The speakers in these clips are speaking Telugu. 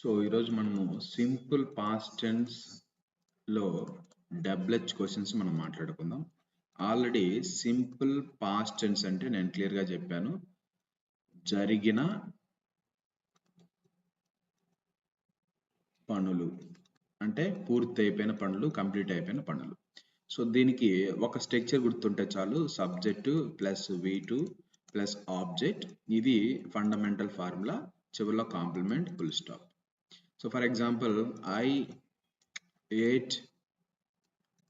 సో ఈరోజు మనము సింపుల్ పాస్ట్ టెన్స్లో డబ్ల్యూహెచ్ క్వశ్చన్స్ మనం మాట్లాడుకుందాం. ఆల్రెడీ సింపుల్ పాస్ట్ టెన్స్ అంటే నేను క్లియర్గా చెప్పాను. జరిగిన పనులు అంటే పూర్తి అయిపోయిన పనులు కంప్లీట్ అయిపోయిన పనులు. సో దీనికి ఒక స్ట్రక్చర్ గుర్తుంటే చాలు subject plus V two plus object ఇది ఫండమెంటల్ ఫార్ములా చివరిలో complement full stop so for example I ate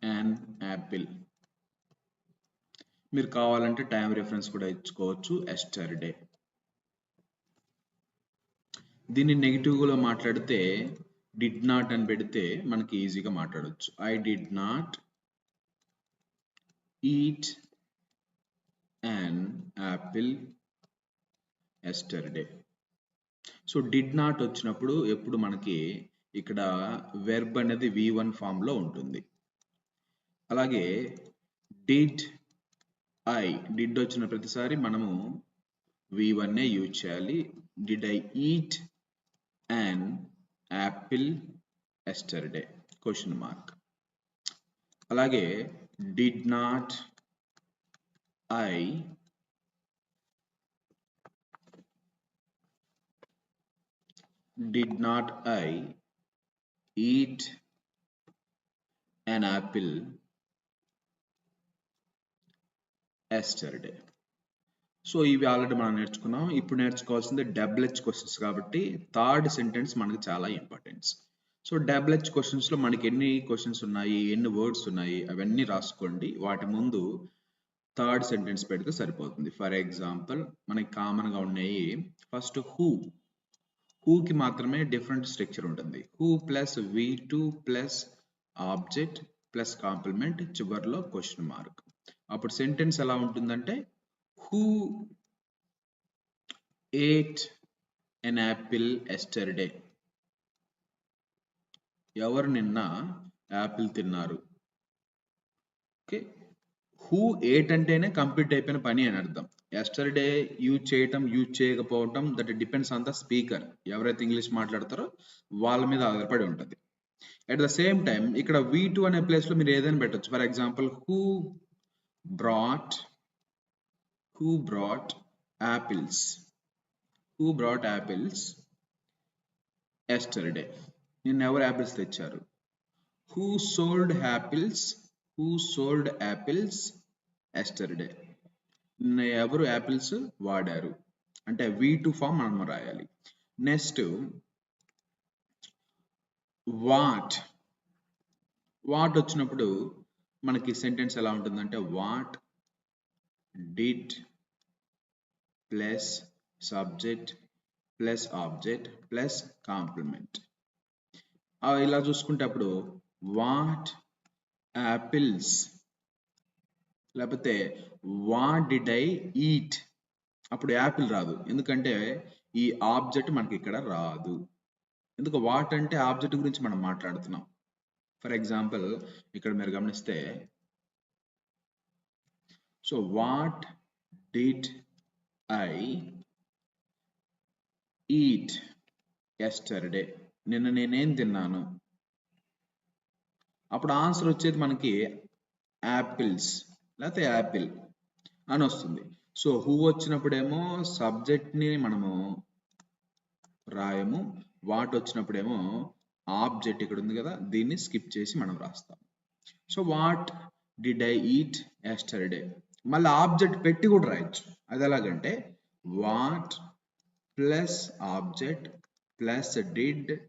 and apple. మీరు కావాలంటే టైం రిఫరెన్స్ కూడా ఇచ్చుకోవచ్చు ఎస్టర్డే దీన్ని నెగిటివ్లో మాట్లాడితే డిడ్ నాట్ అని పెడితే మనకి ఈజీగా మాట్లాడవచ్చు I did not eat and apple yesterday so did not వచ్చినప్పుడు ఎప్పుడు మనకి ఇక్కడ వెర్బ్ అనేది వి వన్ ఫామ్లో ఉంటుంది. అలాగే డిడ్ ఐ డిడ్ వచ్చిన ప్రతిసారి మనము వి వన్నే యూజ్ చేయాలి. Did I eat and apple yesterday question mark అలాగే did not I did not I eat an apple yesterday? So ఇవి ఆల్రెడీ మనం నేర్చుకున్నాం. ఇప్పుడు నేర్చుకోవాల్సింది డబుల్ క్వశ్చన్స్ కాబట్టి థర్డ్ సెంటెన్స్ మనకి చాలా ఇంపార్టెన్స్ సో డబుల్ హెచ్ క్వశ్చన్స్లో మనకి ఎన్ని క్వశ్చన్స్ ఉన్నాయి? ఎన్ని వర్డ్స్ ఉన్నాయి? అవన్నీ రాసుకోండి. వాటి ముందు థర్డ్ సెంటెన్స్ పెడితే సరిపోతుంది. ఫర్ ఎగ్జాంపుల్ మనకి కామన్గా ఉన్నాయి. ఫస్ట్ హూ హూకి మాత్రమే డిఫరెంట్ స్ట్రక్చర్ ఉంటుంది. Who plus V two plus object plus complement చివరిలో క్వశ్చన్ మార్క్ అప్పుడు సెంటెన్స్ ఎలా ఉంటుందంటే who ate an apple yesterday ఎవరు నిన్న యాపిల్ తిన్నారు? ఓకే? హూ ఏట్ అంటేనే కంప్లీట్ అయిపోయిన పని అని అర్థం. ఎస్టర్డే యూజ్ చేయటం యూజ్ చేయకపోవటం that depends on the speaker ఎవరైతే ఇంగ్లీష్ మాట్లాడతారో వాళ్ళ మీద ఆధారపడి ఉంటుంది. అట్ ద సేమ్ టైం ఇక్కడ వీ టూ అనే ప్లేస్లో మీరు ఏదైనా పెట్టచ్చు. For example who brought who brought apples who brought apples yesterday నిన్న ఎవరు యాపిల్స్ తెచ్చారు? Who sold apples who sold apples yesterday ఎవరు యాపిల్స్ వాడారు? అంటే వి టు ఫామ్ మనం రాయాలి. Next what? వాట్ వచ్చినప్పుడు మనకి సెంటెన్స్ ఎలా ఉంటుందంటే what did plus subject plus object plus complement. ఇలా చూసుకుంటే అప్పుడు వాట్ యాపిల్స్ లేకపోతే వాట్ డిడ్ ఐ ఈట్? అప్పుడు యాపిల్ రాదు. ఎందుకంటే ఈ ఆబ్జెక్ట్ మనకి ఇక్కడ రాదు. ఎందుకు? వాట్ అంటే ఆబ్జెక్ట్ గురించి మనం మాట్లాడుతున్నాం. ఫర్ ఎగ్జాంపుల్ ఇక్కడ మీరు గమనిస్తే so what did I eat yesterday? నిన్న నేనేం తిన్నాను? అప్పుడు ఆన్సర్ వచ్చేది మనకి యాపిల్స్ లేకపోతే యాపిల్ అని వస్తుంది. సో హూ వచ్చినప్పుడేమో సబ్జెక్ట్ని మనము రాయము. వాట్ వచ్చినప్పుడేమో ఆబ్జెక్ట్ ఇక్కడ ఉంది కదా దీన్ని స్కిప్ చేసి మనం రాస్తాం. So what did I eat yesterday? మళ్ళీ ఆబ్జెక్ట్ పెట్టి కూడా రాయొచ్చు. అది ఎలాగంటే what plus object plus did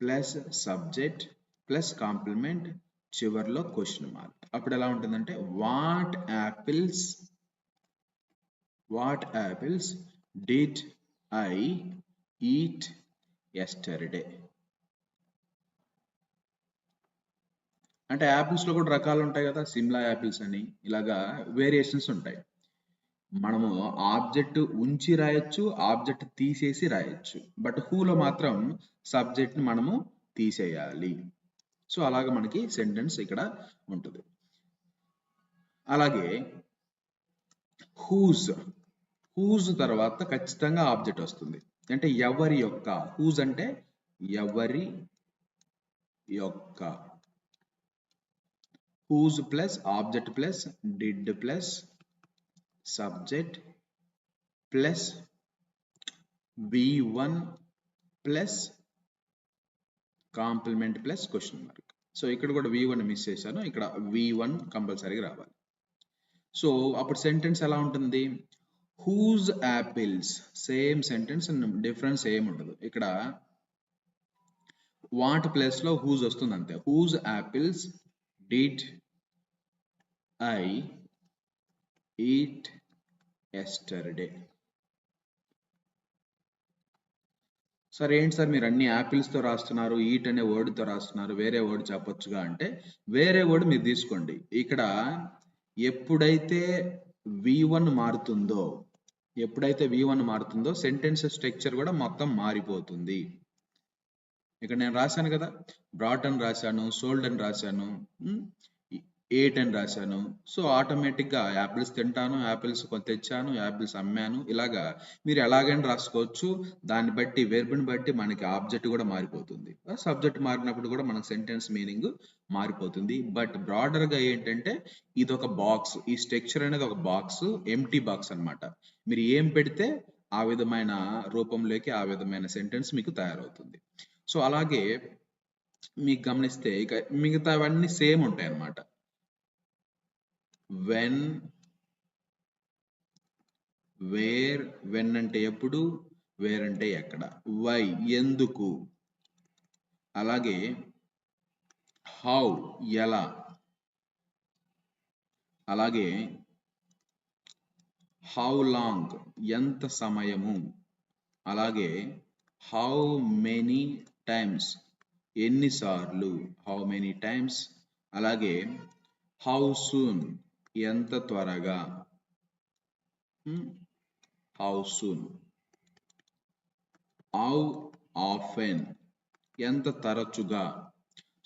plus subject plus complement చివరిలో క్వశ్చన్ మార్క్ అప్పుడు ఎలా ఉంటుందంటే what apples what apples did I eat yesterday అంటే యాపిల్స్లో కూడా రకాలు ఉంటాయి కదా సిమ్లా యాపిల్స్ అని. ఇలాగా వేరియేషన్స్ ఉంటాయి. మనము ఆబ్జెక్ట్ ఉంచి రాయొచ్చు ఆబ్జెక్ట్ తీసేసి రాయొచ్చు. బట్ హూలో మాత్రం సబ్జెక్ట్ని మనము తీసేయాలి. సో అలాగ మనకి సెంటెన్స్ ఇక్కడ ఉంటుంది. అలాగే హూజ్ హూజ్ తర్వాత ఖచ్చితంగా ఆబ్జెక్ట్ వస్తుంది. అంటే ఎవరి యొక్క హూజ్ అంటే ఎవరి యొక్క. Whose plus object plus did plus subject plus V one plus complement plus question mark so ఇక్కడ కూడా వి వన్ మిస్ చేశాను. ఇక్కడ వి వన్ కంపల్సరీగా రావాలి. సో అప్పుడు సెంటెన్స్ ఎలా ఉంటుంది? Whose apples same sentence difference ఏం ఉండదు. ఇక్కడ వాట్ ప్లేస్లో హూజ్ వస్తుంది అంతే. Whose apples did I eat yesterday sir ఏంటి సార్ మీరు అన్ని యాపిల్స్తో రాస్తున్నారు ఈట్ అనే వర్డ్తో రాస్తున్నారు వేరే వర్డ్ చెప్పొచ్చుగా అంటే వేరే వర్డ్ మీరు తీసుకోండి. ఇక్కడ ఎప్పుడైతే వి వన్ మారుతుందో ఎప్పుడైతే వి వన్ మారుతుందో సెంటెన్స్ స్ట్రక్చర్ కూడా మొత్తం మారిపోతుంది. ఇక్కడ నేను రాశాను కదా బ్రాట్ అని రాశాను సోల్డ్ అని రాశాను ఎయిట్ అని రాశాను. సో ఆటోమేటిక్గా యాపిల్స్ తింటాను యాపిల్స్ కొంత తెచ్చాను యాపిల్స్ అమ్మాను. ఇలాగా మీరు ఎలాగైనా రాసుకోవచ్చు. దాన్ని బట్టి వెర్బుని బట్టి మనకి ఆబ్జెక్ట్ కూడా మారిపోతుంది. సబ్జెక్ట్ మారినప్పుడు కూడా మనకు సెంటెన్స్ మీనింగ్ మారిపోతుంది. బట్ బ్రాడర్గా ఏంటంటే ఇది ఒక బాక్స్ ఈ స్ట్రక్చర్ అనేది ఒక బాక్స్ ఎంటీ బాక్స్ అనమాట మీరు ఏం పెడితే ఆ విధమైన రూపంలోకి ఆ విధమైన సెంటెన్స్ మీకు తయారవుతుంది. సో అలాగే మీకు గమనిస్తే ఇక మిగతావన్నీ సేమ్ ఉంటాయి అన్నమాట వెన్ వేర్ వెన్ అంటే ఎప్పుడు వేర్ అంటే ఎక్కడ వై ఎందుకు. అలాగే హౌ ఎలా. అలాగే హౌ లాంగ్ ఎంత సమయము. అలాగే హౌ మెనీ టైమ్స్ ఎన్నిసార్లు హౌ మెనీ టైమ్స్ అలాగే హౌ సూన్ ఎంత త్వరగా? హౌ సూన్ హౌ ఆఫెన్ ఎంత తరచుగా?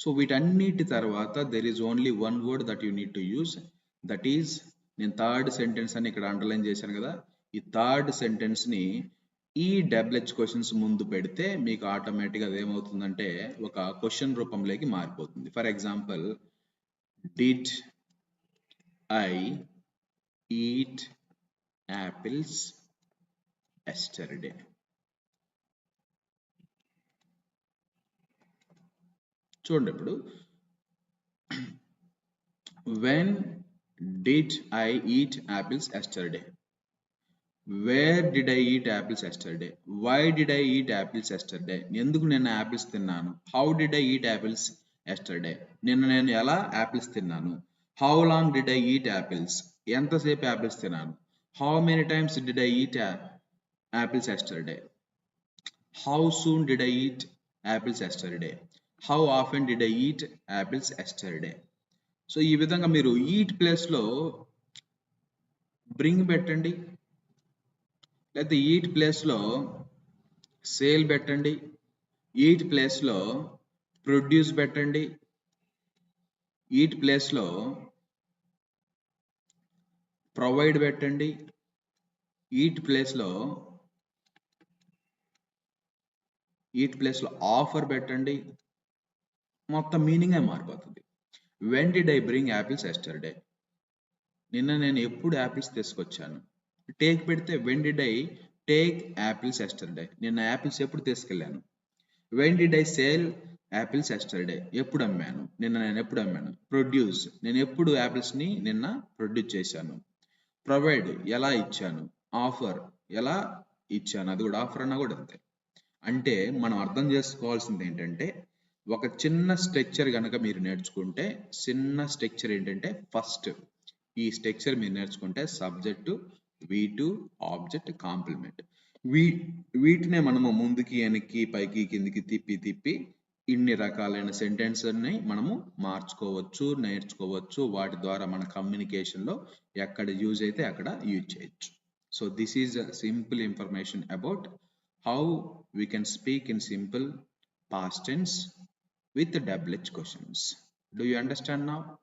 సో వీటన్నిటి తర్వాత there is only one word that you need to use that is నేను థర్డ్ సెంటెన్స్ అని ఇక్కడ అండర్లైన్ చేశాను కదా. ఈ థర్డ్ సెంటెన్స్ని ఈ డబ్ల్యూహెచ్ క్వశ్చన్స్ ముందు పెడితే మీకు ఆటోమేటిక్గా అదేమవుతుందంటే ఒక క్వశ్చన్ రూపంలోకి మారిపోతుంది. For example did I eat apples yesterday చూడండి ఇప్పుడు. When did I eat apples yesterday where did I eat apples yesterday why did I eat apples yesterday ఎందుకు నేను యాపిల్స్ తిన్నాను? How did I eat apples yesterday నిన్న నేను ఎలా యాపిల్స్ తిన్నాను? How long did I eat apples ఎంతసేపు యాపిల్స్ తిన్నాను? How many times did I eat apples yesterday how soon did I eat apples yesterday how often did I eat apples yesterday so ఈ విధంగా మీరు ఈట్ ప్లేస్లో బ్రింగ్ పెట్టండి. లేకపోతే ఈట్ ప్లేస్లో సేల్ పెట్టండి. ఈట్ ప్లేస్లో ప్రొడ్యూస్ పెట్టండి. ఈట్ ప్లేస్లో ప్రొవైడ్ పెట్టండి. ఈట్ ప్లేస్లో ఈట్ ప్లేస్లో ఆఫర్ పెట్టండి. మొత్తం మీనింగే మారిపోతుంది. When did I bring apples yesterday నిన్న నేను ఎప్పుడు యాపిల్స్ తీసుకొచ్చాను? టేక్ పెడితే when did I take apples yesterday నిన్న యాపిల్స్ ఎప్పుడు తీసుకెళ్ళాను? When did I sale apples yesterday ఎప్పుడు అమ్మాను? నిన్న నేను ఎప్పుడు అమ్మాను? ప్రొడ్యూస్ నేను ఎప్పుడు యాపిల్స్ని నిన్న ప్రొడ్యూస్ చేశాను? ప్రొవైడ్ ఎలా ఇచ్చాను? ఆఫర్ ఎలా ఇచ్చాను? అది కూడా ఆఫర్ అన్నా కూడా అంతే. అంటే మనం అర్థం చేసుకోవాల్సింది ఏంటంటే ఒక చిన్న స్ట్రక్చర్ కనుక మీరు నేర్చుకుంటే చిన్న స్ట్రక్చర్ ఏంటంటే ఫస్ట్ ఈ స్ట్రక్చర్ మీరు నేర్చుకుంటే subject V two object complement V వీటినే మనము ముందుకి వెనక్కి పైకి కిందికి తిప్పి తిప్పి ఇన్ని రకాలైన సెంటెన్స్ని మనము మార్చుకోవచ్చు నేర్చుకోవచ్చు వాటి ద్వారా మన కమ్యూనికేషన్లో ఎక్కడ యూజ్ అయితే అక్కడ యూజ్ చేయొచ్చు so this is simple information about how we can speak in simple past tense with with double H questions. Do you understand now?